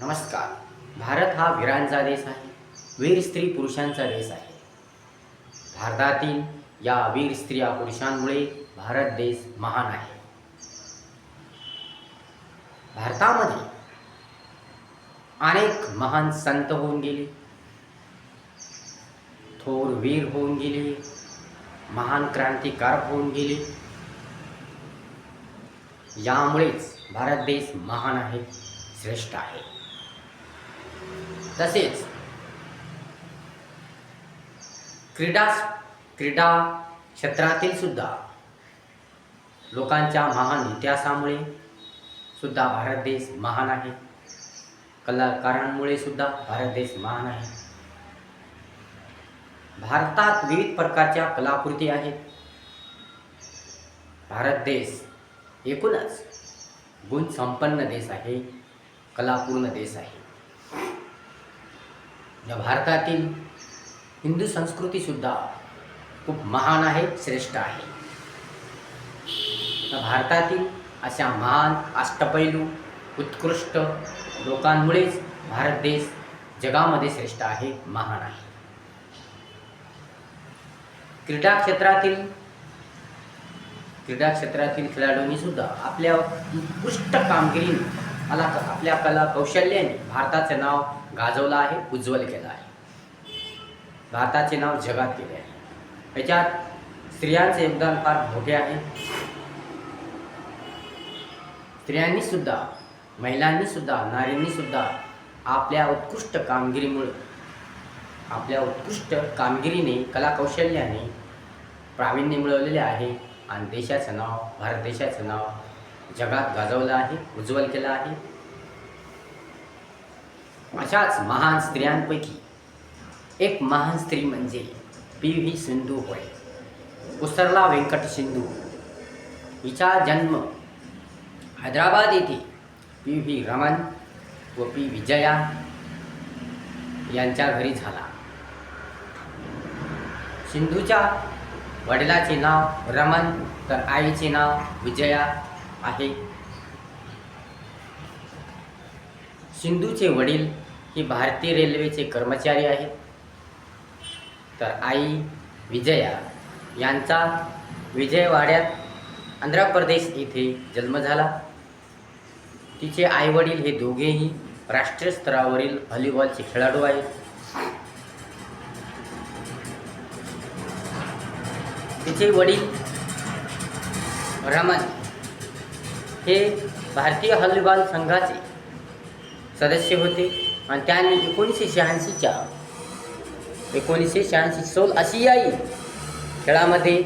नमस्कार. भारत हा वीरांचा देश आहे. वीर स्त्री पुरुषांचा देश आहे. भारतातील या वीर स्त्रिया पुरुषांमुळे भारत देश महान आहे. भारतामध्ये अनेक महान संत होऊन गेले. थोर वीर होऊन गेले. महान क्रांतिकारक होऊन गेले. यामुळेच भारत देश महान आहे श्रेष्ठ आहे. तसेच क्रीडा क्रीडा क्षेत्रातील सुद्धा लोकांच्या महान इतिहासामुळे सुद्धा भारत देश महान आहे. कलाकारांमुळे सुद्धा भारत देश महान आहे. भारतात विविध प्रकारच्या कलाकृती आहेत. भारत देश एकूणच गुण संपन्न देश आहे. कलापूर्ण देश आहे. या भारतातील हिंदू संस्कृतीसुद्धा खूप महान आहे श्रेष्ठ आहे. या भारतातील अशा महान अष्टपैलू उत्कृष्ट लोकांमुळेच भारत देश जगामध्ये श्रेष्ठ आहे महान आहे. क्रीडा क्षेत्रातील क्रीडा क्षेत्रातील खेळाडूंनी सुद्धा आपल्या उत्कृष्ट कामगिरी मला आपल्या कला कौशल्याने भारताचे नाव गाजवलं आहे उज्ज्वल केलं आहे. भारताचे नाव जगात केले आहे. याच्यात स्त्रियांचे योगदान फार मोठे आहे. स्त्रियांनी सुद्धा महिलांनी सुद्धा नारींनी सुद्धा आपल्या उत्कृष्ट कामगिरीमुळे आपल्या उत्कृष्ट कामगिरीने कलाकौशल्याने प्रावीण्य मिळवलेले आहे. आणि देशाचं नाव भारत देशाचं नाव जगात गाजवलं आहे उज्ज्वल केलं आहे. अशाच महान स्त्रियांपैकी एक महान स्त्री म्हणजे पी व्ही सिंधू होय. उसरला व्यंकट सिंधू. हिचा जन्म हैदराबाद येथे पी व्ही रमन व पी विजया यांच्या घरी झाला. सिंधूच्या वडिलाचे नाव रमन तर आईचे नाव विजया आहे. सिंधूचे वडील हे भारतीय रेल्वेचे कर्मचारी आहेत. तर आई विजया यांचा विजयवाड्यात आंध्र प्रदेश येथे जन्म झाला. तिचे आईवडील हे दोघेही राष्ट्रीय स्तरावरील व्हॉलीबॉलचे खेळाडू आहेत. तिचे वडील रमन हे भारतीय हॉलीबॉल संघाचे सदस्य होते आणि त्यांनी एकोणीसशे शहाऐंशीच्या एकोणीसशे शहाऐंशी सोल आशियाई खेळामध्ये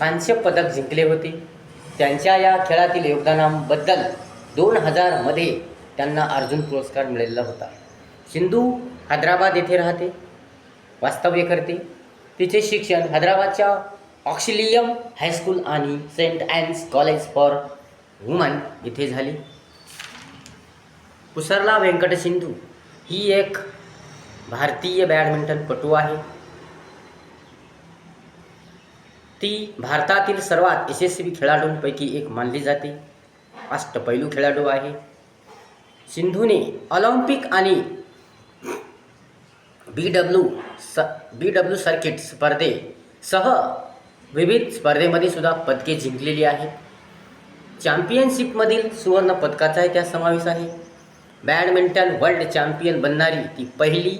कांस्य पदक जिंकले होते. त्यांच्या या खेळातील योगदानाबद्दल दोन हजारमध्ये त्यांना अर्जुन पुरस्कार मिळालेला होता. सिंधू हैदराबाद येथे राहते वास्तव्य करते. तिचे शिक्षण हैदराबादच्या ऑक्सिलियम हायस्कूल आणि saint Ann's college for women इथे झाली. पुसरला व्यंकट सिंधू. ही एक भारतीय बॅडमिंटनपटू आहे. ती भारतातील सर्वात यशस्वी खेळाडूंपैकी एक मानली जाते. अष्टपैलू खेळाडू आहे. सिंधूने ऑलिम्पिक आणि बी डब्ल्यू स बी डब्ल्यू सर्किट स्पर्धेसह विविध स्पर्धेमध्ये सुद्धा पदके जिंकलेली आहेत. चॅम्पियनशिपमधील सुवर्ण पदकाचाही त्यात समावेश आहे. बॅडमिंटन वर्ल्ड चॅम्पियन बनणारी ती पहिली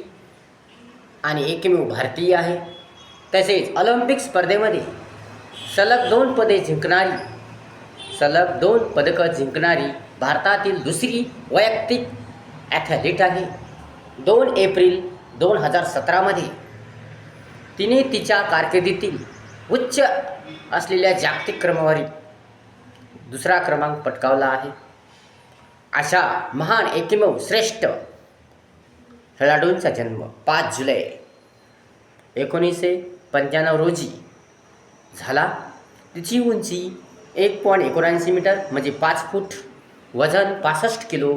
आणि एकमेव भारतीय आहे. तसेच ऑलिम्पिक स्पर्धेमध्ये सलग दोन पदे जिंकणारी सलग दोन पदकं जिंकणारी भारतातील दुसरी वैयक्तिक ॲथलीट आहे. दोन एप्रिल दोन हजार सतरामध्ये तिने तिच्या कारकिर्दीतील उच्च असलेल्या जागतिक क्रमवारीत दुसरा क्रमांक पटकावला आहे. अशा महान एकमेव श्रेष्ठ खेळाडूंचा जन्म पाच जुलै एकोणीसशे पंच्याण्णव रोजी झाला. तिची उंची एक पॉईंट एकोणऐंशी मीटर म्हणजे पाच फूट वजन पासष्ट किलो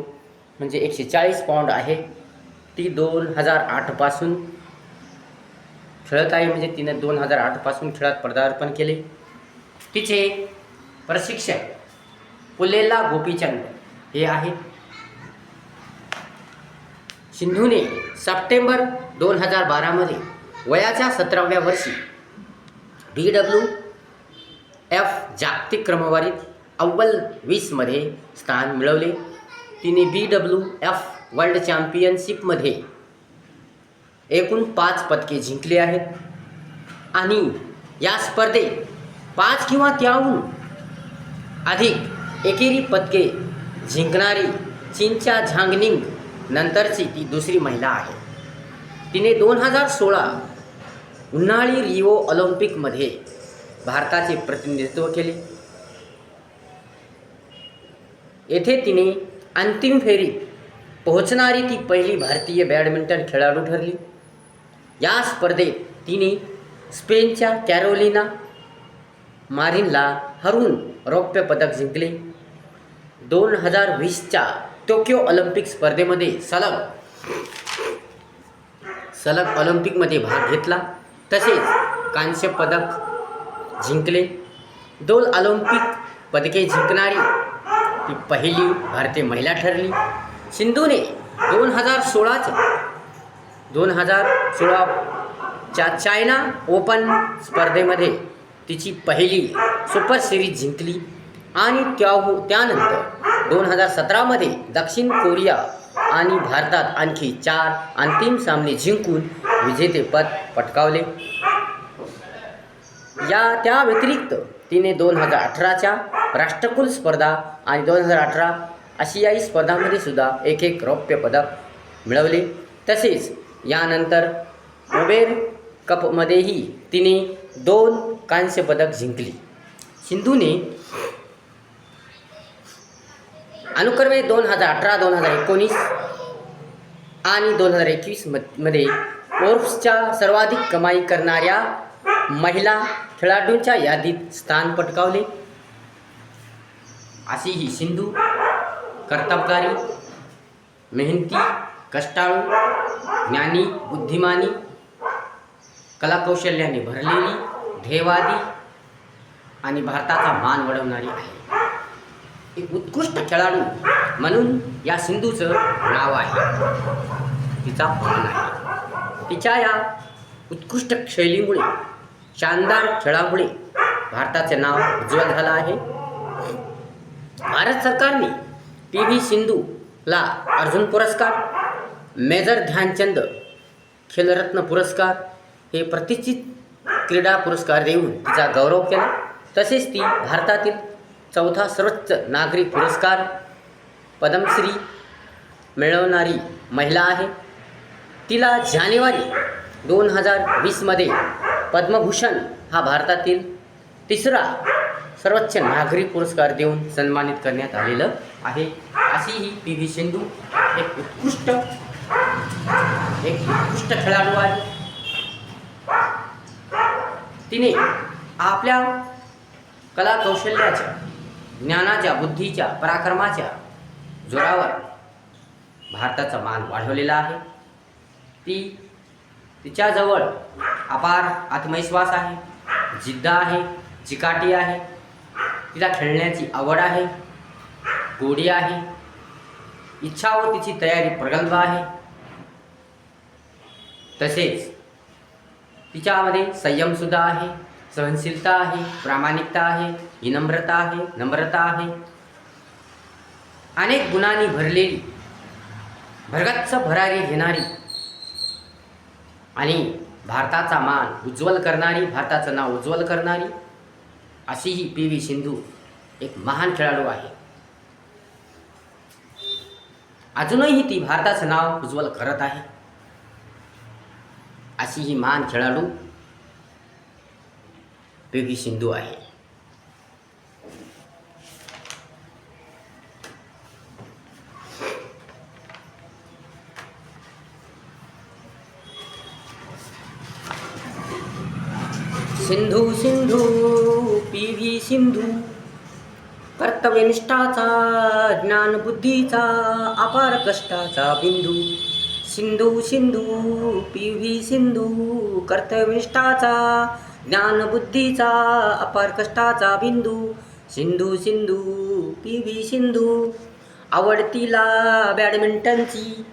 म्हणजे एकशे चाळीस पाऊंड आहे. ती दोन हजार आठपासून खेळत आहे. म्हणजे तिने दोन हजार आठपासून खेळात पदार्पण केले. तिचे प्रशिक्षक पुलेला गोपीचंद हे आहेत. सिंधूने सप्टेंबर दोन हजार बारामध्ये वयाच्या सतराव्या वर्षी बी डब्ल्यू एफ जागतिक क्रमवारीत अव्वल वीसमध्ये स्थान मिळवले. तिने बी डब्ल्यू एफ वर्ल्ड चॅम्पियनशिपमध्ये एकूण पाच पदके जिंकली आहेत. आणि या स्पर्धेत पाच किंवा त्याहून अधिक एकेरी पदके जिंकणारी चीनच्या झांगनिंग नंतरची ती दुसरी महिला आहे. तिने दोन हजार सोळा उन्हाळी रिओ ऑलिम्पिकमध्ये भारताचे प्रतिनिधित्व केले. येथे तिने अंतिम फेरीत पोहोचणारी ती पहिली भारतीय बॅडमिंटन खेळाडू ठरली. या स्पर्धेत तिने स्पेनच्या कॅरोलिना मारिनला हरवून रौप्य पदक जिंकले. दोन हजार वीसच्या टोकियो ऑलिम्पिक स्पर्धेमध्ये सलग सलग ऑलिम्पिकमध्ये भाग घेतला. तसेच कांस्य पदक जिंकले. दोन ऑलिम्पिक पदके जिंकणारी ती पहिली भारतीय महिला ठरली. सिंधूने दोन हजार सोळाच्या दोन हजार सोळाच्या चायना ओपन स्पर्धेमध्ये तिची पहिली सुपर सिरीज जिंकली आणि त्या त्यानंतर दोन हजार सतरामध्ये दक्षिण कोरिया आणि भारतात आणखी चार अंतिम सामने जिंकून विजेतेपद पटकावले. या त्या व्यतिरिक्त तिने दोन हजार अठराच्या राष्ट्रकुल स्पर्धा आणि दोन हजार अठरा आशियाई स्पर्धांमध्ये सुद्धा एक एक रौप्य पदक मिळवले. तसेच यानंतर उबेर कपमध्येही तिने दोन कांस्य पदक जिंकली. सिंधूने अनुक्रमे दोन हजार अठरा दोन हजार एकोणीस आणि दोन हजार एकवीसमध्ये ओर्फ्सच्या सर्वाधिक कमाई करणाऱ्या महिला खेळाडूंच्या यादीत स्थान पटकावले. अशी ही सिंधू कर्तबगारी मेहनती कष्टाळू ज्ञानी बुद्धिमानी कलाकौशल्याने भरलेली ध्येयवादी आणि भारताचा मान वळवणारी आहे. एक उत्कृष्ट खेळाडू म्हणून या सिंधूचं नाव आहे. तिचा मान आहे. तिच्या या उत्कृष्ट शैलीमुळे शानदार खेळामुळे भारताचे नाव उज्ज्वल झालं आहे. भारत सरकारने पी व्ही सिंधूला अर्जुन पुरस्कार मेजर ध्यानचंद खेलरत्न पुरस्कार हे प्रतिष्ठित क्रीडा पुरस्कार देऊन तिचा गौरव केला. तसेच ती भारतातील चौथा सर्वोच्च नागरिक पुरस्कार पद्मश्री मिळवणारी महिला आहे. तिला जानेवारी दोन हजार वीसमध्ये पद्मभूषण हा भारतातील तिसरा सर्वोच्च नागरिक पुरस्कार देऊन सन्मानित करण्यात आलेलं आहे. अशी ही पी व्ही सिंधू एक उत्कृष्ट एक उत्कृष्ट खेळाडू आहे. तिने आपल्या कला कौशल्याच्या ज्ञानाच्या बुद्धीच्या पराक्रमाच्या जोरावर भारताचा मान वाढवलेला आहे. ती तिच्याजवळ अपार आत्मविश्वास आहे जिद्द आहे चिकाटी आहे. तिला खेळण्याची आवड आहे गोडी आहे. इच्छा व तिची तयारी प्रगल्भ आहे. तसेच तिच्यामध्ये संयमसुद्धा आहे सहनशीलता आहे प्रामाणिकता आहे विनम्रता आहे नम्रता आहे. अनेक गुणांनी भरलेली भरगच्च भरारी घेणारी आणि भारताचा मान उज्ज्वल करणारी भारताचं नाव उज्ज्वल करणारी अशी ही पी व्ही सिंधू एक महान खेळाडू आहे. अजूनही ती भारताचं नाव उज्ज्वल करत आहे. अशी ही महान खेळाडू पी व्ही सिंधू आहे. Sindhu Sindhu P V Sindhu. कर्तव्यनिष्ठाचा ज्ञानबुद्धीचा अपार कष्टाचा बिंदू. सिंधू सिंधू पी व्ही सिंधू कर्तव्यनिष्ठाचा ज्ञानबुद्धीचा अपार कष्टाचा बिंदू. सिंधू सिंधू पी व्ही सिंधू आवडतीला बॅडमिंटनची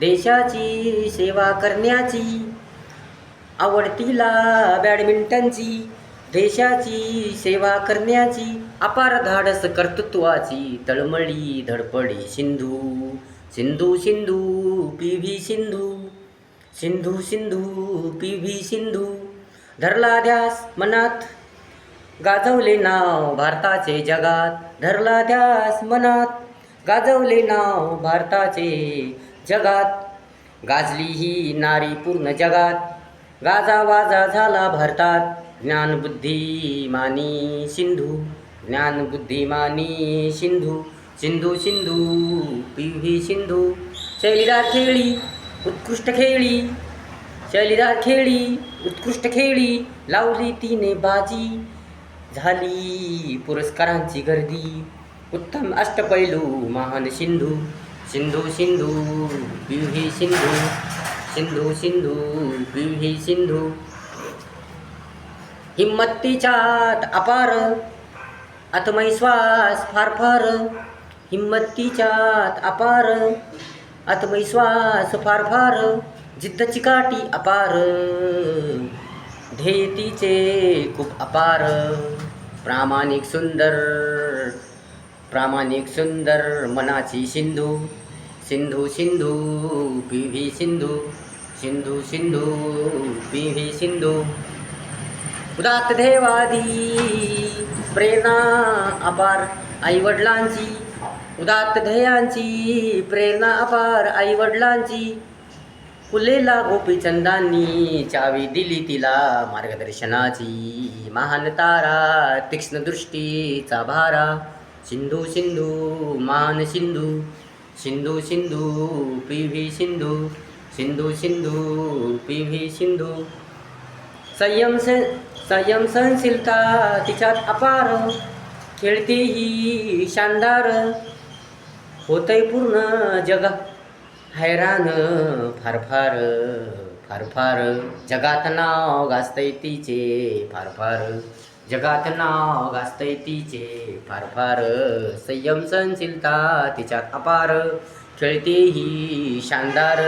देशाची सेवा करण्याची आवडतीला बॅडमिंटनची देशाची सेवा करण्याची अपार धाडस कर्तृत्वाची तळमळी धडपडी Sindhu. Sindhu Sindhu P V Sindhu. Sindhu Sindhu P V Sindhu. धरला ध्यास मनात गाजवले नाव भारताचे जगात. धरला ध्यास मनात गाजवले नाव भारताचे जगात. गाजली ही नारी पूर्ण जगात. गाजा वाजा झाला भारतात. ज्ञान बुद्धी मानी सिंधू ज्ञान बुद्धिमानी सिंधू. सिंधू सिंधू पी व्ही सिंधू शैलीदार खेळी उत्कृष्ट खेळी शैलीदार खेळी उत्कृष्ट खेळी लावली तिने बाजी झाली पुरस्कारांची गर्दी उत्तम अष्टपैलू महान Sindhu Sindhu Sindhu P V Sindhu Sindhu Sindhu P V Sindhu. हिम्मतीच्यात अपार आत्मविश्वास फार फार हिंमतीच्यात अपार आत्मविश्वास फार फार जिद्द चिकाटी अपार ध्येय तिचे खूप अपार. प्रामाणिक सुंदर प्रामाणिक सुंदर मनाची Sindhu Sindhu Sindhu P V Sindhu Sindhu Sindhu P V Sindhu. उदात देवादी प्रेरणा अपार आईवडिलांची उदात्त ध्येयांची प्रेरणा अपार आईवडिलांची फुलेला गोपीचंदांनी चावी दिली तिला मार्गदर्शनाची. महान तारा तीक्ष्ण दृष्टीचा भारा. सिंधू सिंधू महान Sindhu. Sindhu Sindhu P V Sindhu. Sindhu Sindhu P V Sindhu. संयम स संयम सहनशीलता तिच्यात अपार. खेळते ही शानदार. होतय पूर्ण जगा हैराण फार फार फार फार जगात नाव गाजतय तिचे फार फार जगात नाव गाजतय तिचे फार फार संयम सहनशीलता तिच्यात अपार. खेळते ही शानदार.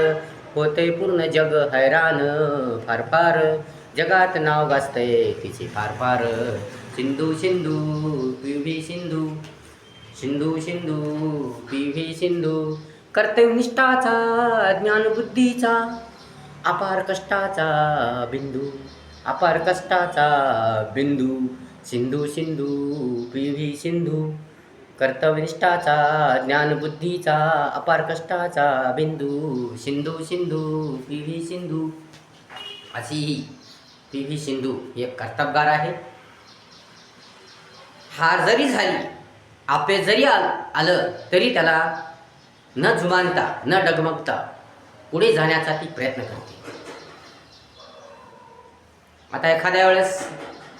होतय पूर्ण जग हैराण फार फार जगात नाव गाजतय तिचे फार फार Sindhu Sindhu P. Sindhu. Sindhu Sindhu P V Sindhu. कर्तव्यनिष्ठाचा ज्ञानबुद्धीचा अपार कष्टाचा बिंदू अपार कष्टाचा बिंदू. Sindhu Sindhu P V Sindhu. कर्तव्यनिष्ठाचा ज्ञानबुद्धीचा अपार कष्टाचा बिंदू. Sindhu Sindhu P V Sindhu. अशी ही पी व्ही सिंधू हे एक कर्तबगार आहे. हार जरी झाली आपे जरी आल आलं तरी त्याला न जुमानता न डगमगता पुढे जाण्याचा ती प्रयत्न करते. आता एखाद्या वेळेस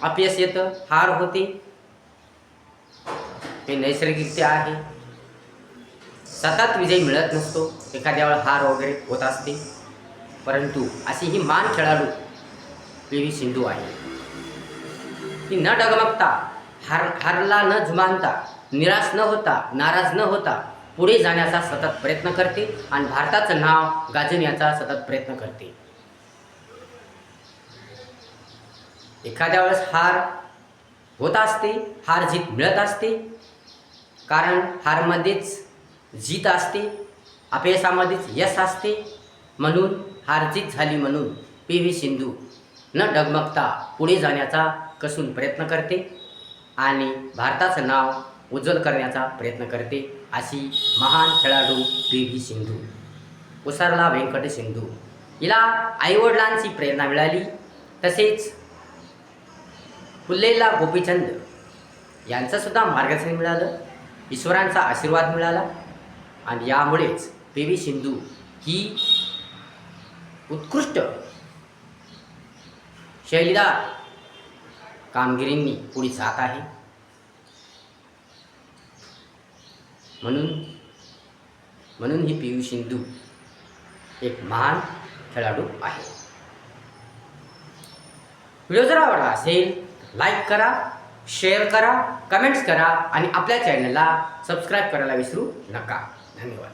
अपयश येतं हार होते. हे नैसर्गिकता आहे. सतत विजय मिळत नसतो. एखाद्या वेळा हार वगैरे होत असते. परंतु अशी ही मान खेळाडू पी. व्ही. सिंधू आहे. ती न डगमगता हार हारला न जुमानता निराश न होता नाराज न होता पुढे जाण्याचा सतत प्रयत्न करते आणि भारताचं नाव गाजवण्याचा सतत प्रयत्न करते. एखाद्या वेळेस हार होत असते हार जीत मिळत असते कारण हारमध्येच जीत असते अपयशामध्येच यश असते म्हणून हार जीत झाली म्हणून पी व्ही सिंधू न डगमगता पुढे जाण्याचा कसून प्रयत्न करते आणि भारताचं नाव उज्ज्वल करण्याचा प्रयत्न करते अशी महान खेळाडू पी व्ही सिंधू. उसरला व्यंकट सिंधू हिला आईवडिलांची प्रेरणा मिळाली. तसेच फुल्लेला गोपीचंद यांचंसुद्धा मार्गदर्शन मिळालं. ईश्वरांचा आशीर्वाद मिळाला. आणि यामुळेच पी व्ही सिंधू ही उत्कृष्ट शैलीदार कामगिरींनी पुढे जात आहे. म्हणून म्हणून ही पी. व्ही सिंधू एक महान खेळाडू आहे. व्हिडिओ जर आवडला असेल लाईक करा शेअर करा कमेंट्स करा आणि आपल्या चॅनलला सबस्क्राईब करायला विसरू नका. धन्यवाद.